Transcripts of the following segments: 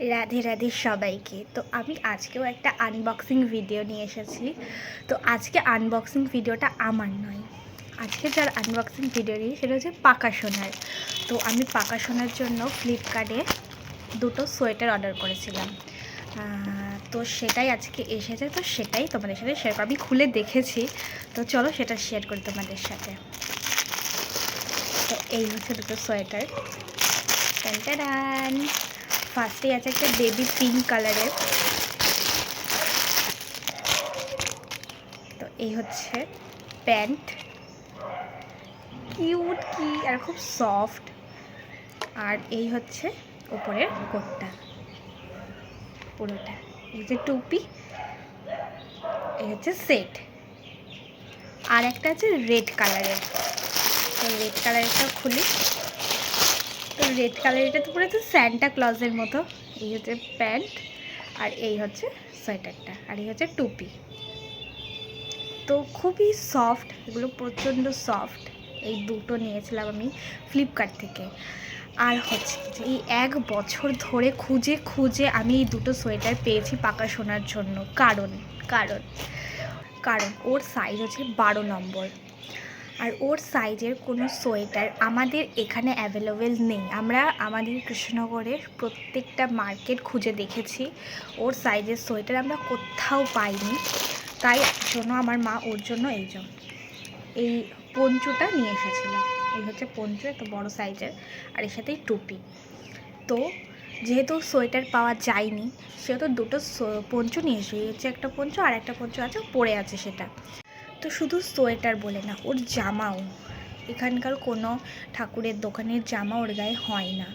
রাধে রাধে সবাইকে। তো আমি আজকেও একটা আনবক্সিং ভিডিও নিয়ে এসেছি। তো আজকে আনবক্সিং ভিডিওটা আমার নয়। আজকে যার আনবক্সিং ভিডিও নিই সেটা হচ্ছে পাকা সোনার। তো আমি পাকা সোনার জন্য ফ্লিপকার্টে দুটো সোয়েটার অর্ডার করেছিলাম। তো সেটাই আজকে এসেছে, তো সেটাই তোমাদের সাথে শেয়ার আমি খুলে দেখেছি। তো চলো সেটা শেয়ার করি তোমাদের সাথে। তো এই হচ্ছে দুটো সোয়েটার। ফার্স্টেই আছে একটা বেবি পিঙ্ক কালারের। তো এই হচ্ছে প্যান্ট। কিউট কি, আর খুব সফট। আর এই হচ্ছে ওপরের কোটটা। পুরোটা। এই যে টুপি, এই হচ্ছে সেট। আর একটা আছে রেড কালারের। তো রেড কালারেরটা খুলি। তো রেড কালার এটা তো পুরো তো স্যান্টা ক্লজের মতো। এই হচ্ছে প্যান্ট আর এই হচ্ছে সোয়েটারটা আর এই হচ্ছে টুপি। তো খুবই সফট এগুলো প্রচণ্ড সফট এই দুটো নিয়েছিলাম আমি ফ্লিপকার্ট থেকে। আর হচ্ছে এই এক বছর ধরে খুঁজে খুঁজে আমি এই দুটো সোয়েটার পেয়েছি পাকা শোনার জন্য। কারণ কারণ কারণ ওর সাইজ হচ্ছে বারো নম্বর। আর ওর সাইজের কোনো সোয়েটার আমাদের এখানে অ্যাভেলেবেল নেই। আমরা আমাদের কৃষ্ণনগরের প্রত্যেকটা মার্কেট খুঁজে দেখেছি। ওর সাইজের সোয়েটার আমরা কোথাও পাইনি। তাই জন্য আমার মা ওর জন্য এই জন্য। এই পঞ্চুটা নিয়ে এসেছিল। এই হচ্ছে পঞ্চু এত বড় সাইজের আর এর সাথেই টুপি। তো যেহেতু সোয়েটার পাওয়া যায়নি, সেহেতু দুটো পঞ্চু নিয়ে এসে হচ্ছে একটা পঞ্চু আর একটা পঞ্চু আছে পরে আছে সেটা। তো শুধু সোয়েটার বলে না, ওর জামাও। এখানকার কোনো ঠাকুরের দোকানের জামা ওর গায়ে হয় না।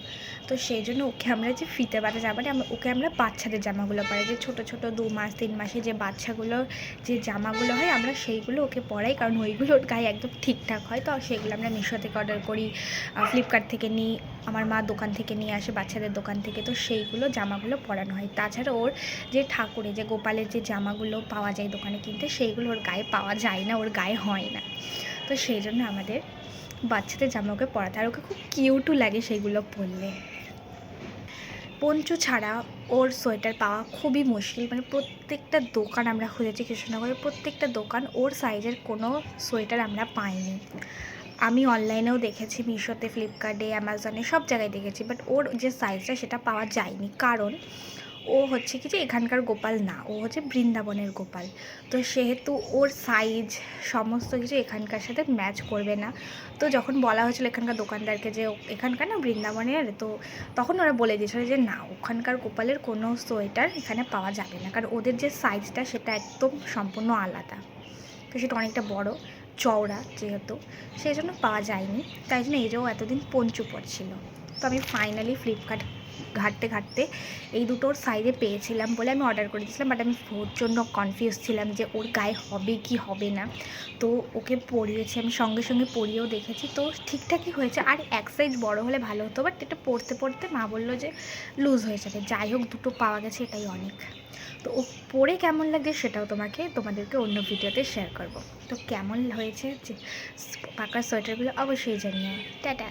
তো সেই জন্য ওকে আমরা যে ফিতে বাটা জামাটা আমরা ওকে আমরা বাচ্চাদের জামাগুলো পরাই। যে ছোটো ছোটো দু মাস, তিন মাসে যে বাচ্চাগুলো, যে জামাগুলো হয়, আমরা সেইগুলো ওকে পরাই। কারণ ওইগুলো ওর গায়ে একদম ঠিকঠাক হয় তো সেগুলো আমরা মিশো থেকে অর্ডার করি ফ্লিপকার্ট থেকে নিই, আমার মা দোকান থেকে নিয়ে আসে বাচ্চাদের দোকান থেকে। তো সেইগুলো জামাগুলো পরানো হয়। তাছাড়া ওর যে ঠাকুরে যে গোপালের যে জামাগুলো পাওয়া যায় দোকানে কিনতে, সেইগুলো ওর গায়ে পাওয়া যায় না, ওর গায়ে হয় না। তো সেই জন্য আমাদের বাচ্চাদের জামা ওকে পরাতে আর ওকে খুব কিউটও লাগে সেইগুলো পরলে। পঞ্চু ছাড়া ওর সোয়েটার পাওয়া খুবই মুশকিল। মানে প্রত্যেকটা দোকান আমরা খুঁজেছি কৃষ্ণনগরের প্রত্যেকটা দোকান ওর সাইজের কোনো সোয়েটার আমরা পাইনি। আমি অনলাইনেও দেখেছি, মিশোতে, ফ্লিপকার্টে, অ্যামাজনে সব জায়গায় দেখেছি বাট ওর যে সাইজটা সেটা পাওয়া যায়নি। কারণ ও হচ্ছে কি যে এখানকার গোপাল না, ও হচ্ছে বৃন্দাবনের গোপাল। তো সেহেতু ওর সাইজ সমস্ত কিছু এখানকার সাথে ম্যাচ করবে না। তো যখন বলা হয়েছিল এখানকার দোকানদারকে যে এখানকার না বৃন্দাবনের, তো তখন ওরা বলে দিয়েছিল যে না, ওখানকার গোপালের কোনো সোয়েটার এখানে পাওয়া যাবে না। কারণ ওদের যে সাইজটা সেটা একদম সম্পূর্ণ আলাদা। তো সেটা অনেকটা বড়, চওড়া যেহেতু, সেই জন্য পাওয়া যায়নি। তাই জন্য এই যে ও এতদিন পঞ্চু পড়ছিল তো আমি ফাইনালি ফ্লিপকার্ট ঘাঁটতে ঘাঁটতে এই দুটোর সাইজে পেয়েছিলাম বলে আমি অর্ডার করে দিয়েছিলাম বাট আমি প্রচণ্ড কনফিউজ ছিলাম যে ওর গায়ে হবে কি হবে না। তো ওকে পরিয়েছি, আমি সঙ্গে সঙ্গে পরিয়েও দেখেছি। তো ঠিকঠাকই হয়েছে, আর এক সাইজ বড় হলে ভালো হতো বাট এটা পড়তে পড়তে মা বলল যে লুজ হয়ে যাবে। যাই হোক, দুটো পাওয়া গেছে, এটাই অনেক। তো ও পরে কেমন লাগছে সেটাও তোমাকে, তোমাদেরকে অন্য ভিডিওতে শেয়ার করব। তো কেমন হয়েছে যে পাকা সোয়েটারগুলো অবশ্যই জানিও। টাটা।